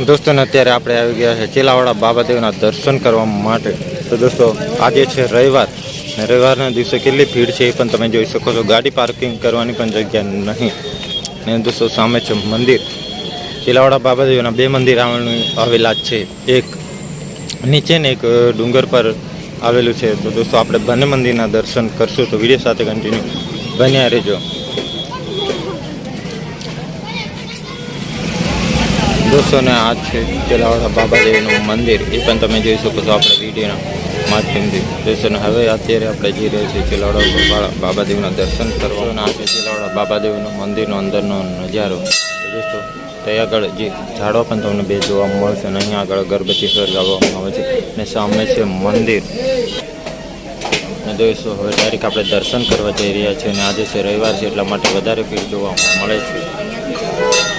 દોસ્તોને અત્યારે આપણે આવી ગયા છે ચેલાવાડા બાબાદેવના દર્શન કરવા માટે. તો દોસ્તો, આજે છે રવિવાર રવિવારના દિવસે કેટલી ભીડ છે એ પણ તમે જોઈ શકો છો. ગાડી પાર્કિંગ કરવાની પણ જગ્યા નહીં. ને દોસ્તો, સામે છે મંદિર. ચેલાવાડા બાબાદેવના બે મંદિર આવેલા જ છે. એક નીચે ને એક ડુંગર પર આવેલું છે. તો દોસ્તો, આપણે બંને મંદિરના દર્શન કરશું. તો વીડિયો સાથે કન્ટિન્યુ બન્યા રહેજો. દોસ્તોને આ છે ચેલાવાડા બાબાદેવનું મંદિર. એ પણ તમે જોઈ શકો છો આપણા વિડીયોના માધ્યમથી. દોસ્તોને હવે અત્યારે આપણે જઈ રહ્યા છીએ ચેલાવાડા બાબાદેવના દર્શન કરવા. આ છે ચેલાવાડા બાબાદેવનું મંદિરનો અંદરનો નજારો. દોસ્તો ત્યાં આગળ જે ઝાડવા પણ તમને બે જોવા મળશે, અને અહીંયા આગળ અગરબત્તી સળગાવવામાં આવે છે. અને સામે છે મંદિર. અને દોસ્તો, હવે ડાયરેક્ટ આપણે દર્શન કરવા જઈ રહ્યા છીએ, અને આજે છે રવિવાર છે, એટલા માટે વધારે ભીડ જોવા મળે છે.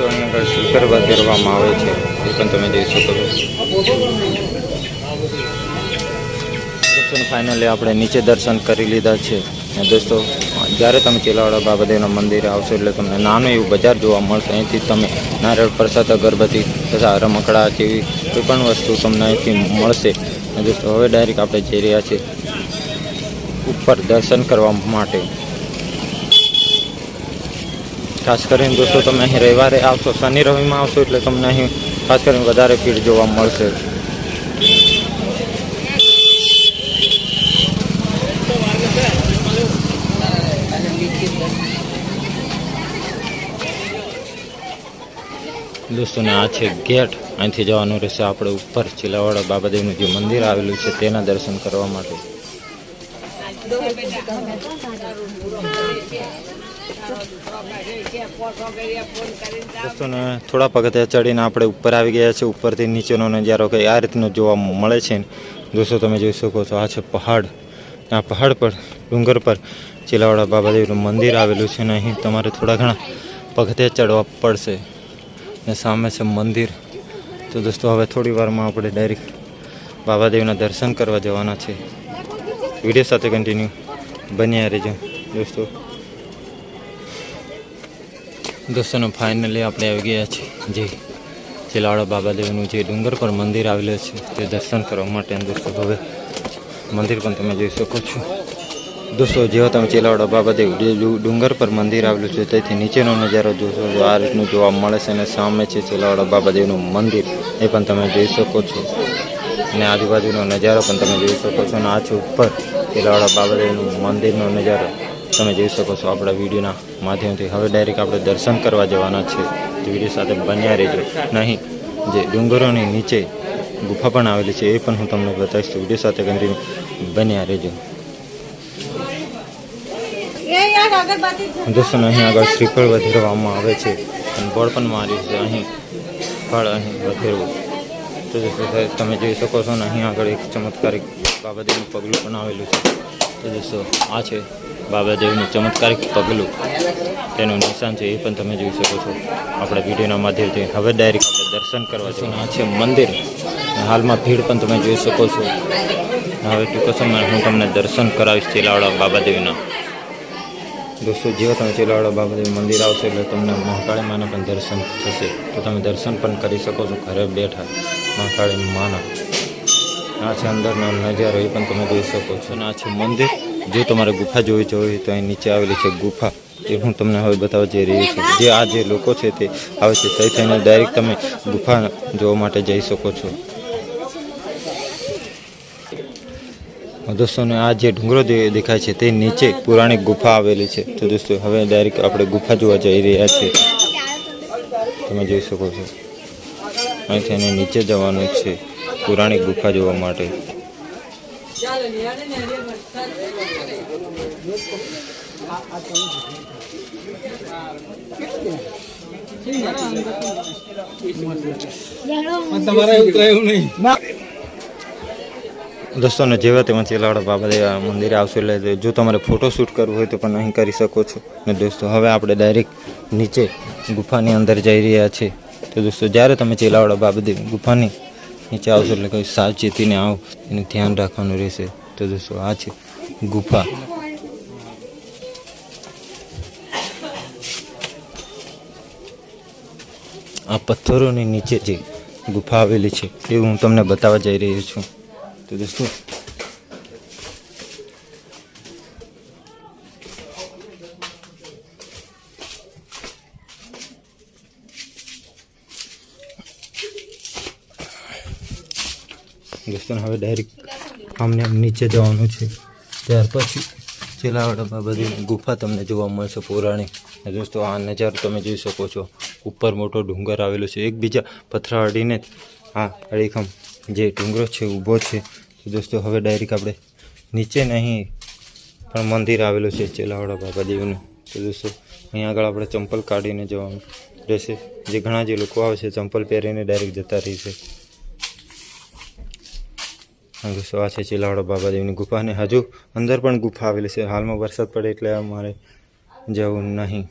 દોસ્તો અહીંયા વધારવામાં આવે છે, એ પણ તમે જોઈ શકો છો. ફાઇનલી આપણે નીચે દર્શન કરી લીધા છે. અને દોસ્તો, જ્યારે તમે ચેલાવાડા બાબાદેવના મંદિરે આવશો, એટલે તમને નાનું એવું બજાર જોવા મળશે. અહીંથી તમે નારિયેળ પ્રસાદ, અગરબત્તી તથા રમકડા જેવી કોઈ પણ વસ્તુ તમને અહીંથી મળશે. દોસ્તો, હવે ડાયરેક્ટ આપણે જઈ રહ્યા છીએ ઉપર દર્શન કરવા માટે. ખાસ કરીને દોસ્તો, તમે અહીં રવિવારે આવશો, શનિ રવિમાં આવશો એટલે તમને અહીં ખાસ કરીને વધારે ભીડ જોવા મળશે. દોસ્તોને આ છે ગેટ. અહીંથી જવાનું રહેશે આપણે ઉપર, ચિલાવાડા બાબાદેવનું જે મંદિર આવેલું છે, તેના દર્શન કરવા માટે. દોસ્તોને થોડા પગથિયા ચડીને આપણે ઉપર આવી ગયા છે ઉપરથી નીચેનો નજારો કંઈ આ રીતનો જોવા મળે છે દોસ્તો, તમે જોઈ શકો છો, આ છે પહાડ. આ પહાડ પર, ડુંગર પર, ચીલાવાડા બાબાદેવનું મંદિર આવેલું છે ને અહીં તમારે થોડા ઘણા પગથિયા ચડવા પડશે. ને સામે છે મંદિર. તો દોસ્તો, હવે થોડી વારમાં આપણે ડાયરેક્ટ બાબાદેવના દર્શન કરવા જવાના છે. વીડિયો સાથે કન્ટિન્યુ બન્યા રહેજો, દોસ્તો. દોસ્તોનો ફાઇનલી આપણે આવી ગયા છીએ. જે. ચેલાવાડા બાબાદેવનું જે ડુંગર પર મંદિર આવેલું છે, તે દર્શન કરવા માટે દોસ્તો હવે મંદિર પણ તમે જોઈ શકો છો. દોસ્તો, જેવો તમે ચિલાવાડા બાબાદેવ ડુંગર પર મંદિર આવેલું છે, તેથી નીચેનો નજારો જોશો, તો આ રીતનું જોવા મળે છે અને સામે છે ચિલાવાડા બાબાદેવનું મંદિર, એ પણ તમે જોઈ શકો છો. અને આજુબાજુનો નજારો પણ તમે જોઈ શકો છો. અને આ છે ઉપર ચિલાવાડા બાબાદેવનું મંદિરનો નજારો. તમે જોઈ શકો છો આપણા વિડીયોના માધ્યમથી. હવે ડાયરેક્ટ આપણે દર્શન કરવા જવાના છે. તો વીડિયો સાથે બન્યા રહેજો. નહીં, જે ડુંગરોની નીચે ગુફા પણ આવેલી છે, એ પણ હું તમને બતાવીશ. વીડિયો સાથે કંઈ બન્યા રહેજો. દોસ્તોને અહીં આગળ શ્રીફળ વધારવામાં આવે છે. અને બળ પણ માર્યું છે. અહીં ફળ અહીં વધેરવું. તો તમે જોઈ શકો છો ને, અહીં આગળ એક ચમત્કારિક બાબતનું પગલું પણ આવેલું છે. તો દોસ્તો આ છે બાબાદેવનું ચમત્કારિક પગલું. તેનું નિશાન છે એ પણ તમે જોઈ શકો છો. આપણા વિડીયોના માધ્યમથી. હવે ડાયરેક્ટ આપણે દર્શન કરવા છે આ છે મંદિર. હાલમાં ભીડ પણ તમે જોઈ શકો છો. હવે ટૂંક સમયમાં હું તમને દર્શન કરાવીશ ચેલાવાડા બાબાદેવના. દોસ્તો, જેવા તમે ચેલાવાડા બાબાદેવ મંદિર આવશે એટલે તમને મહાકાળી માના પણ દર્શન થશે. તો તમે દર્શન પણ કરી શકો છો ઘરે બેઠા. મહાકાળી માના. આ છે અંદરનો નજારો, એ પણ તમે જોઈ શકો છો. અને આ છે મંદિર. જો તમારે ગુફા જોવી જોઈએ તો અહીં નીચે આવેલી છે ગુફા. એ હું તમને હવે બતાવવા જઈ રહી છું. જે આ જે લોકો છે તે આવે છે તે થઈને ડાયરેક્ટ તમે ગુફા જોવા માટે જઈ શકો છો. દોસ્તોને આ જે ડુંગરો દેખાય છે, તે નીચે પુરાણિક ગુફા આવેલી છે. તો દોસ્તો, હવે ડાયરેક્ટ આપણે ગુફા જોવા જઈ રહ્યા છીએ. તમે જોઈ શકો છો. અહીંથી એને નીચે જવાનું છે. પુરાણિક ગુફા જોવા માટે. તમારે ઉતરાયું નહીં. દોસ્તોને જેવા તેમાં ચેલાવાડા બાબા મંદિરે આવશો એટલે જો તમારે ફોટોશૂટ કરવું હોય તો પણ અહીં કરી શકો છો. ને દોસ્તો હવે આપણે ડાયરેક્ટ નીચે ગુફાની અંદર જઈ રહ્યા છીએ તો દોસ્તો જ્યારે તમે ચેલાવાડા બાબા ગુફાની નીચે આવશો એટલે કંઈ સાવચેતીને આવો. એનું ધ્યાન રાખવાનું રહેશે. તો દોસ્તો, આ છે ગુફા. આ પથ્થરોની નીચે જે ગુફા આવેલી છે એ હું તમને બતાવવા જઈ રહ્યો છું. તો દોસ્તો દોસ્તો હવે ડાયરેક્ટ આમ નીચે જવાનું છે. ત્યાર પછી ચેલાવાડામાં બધી ગુફા તમને જોવા મળશે પૌરાણિક દોસ્તો, આ નજારો તમે જોઈ શકો છો. ઉપર મોટો ડુંગર આવેલો છે. એકબીજા પથરા અડીને જ આ અડીખમ જે ડુંગરો છે, ઊભો છે. તો દોસ્તો, હવે ડાયરેક્ટ આપણે નીચે નહીં, પણ મંદિર આવેલું છે ચેલાવાડા બાબાદેવનું તો દોસ્તો, અહીં આગળ આપણે ચંપલ કાઢીને જવાનું રહેશે. જે ઘણા જે લોકો આવે છે, ચંપલ પહેરીને ડાયરેક્ટ જતા રહેશે દોસ્તો આ છે, ચિલાવાડો બાબાદેવની ગુફા અને હજુ અંદર પણ ગુફા આવેલી છે. હાલમાં વરસાદ પડે એટલે અમારે જવું નહીં.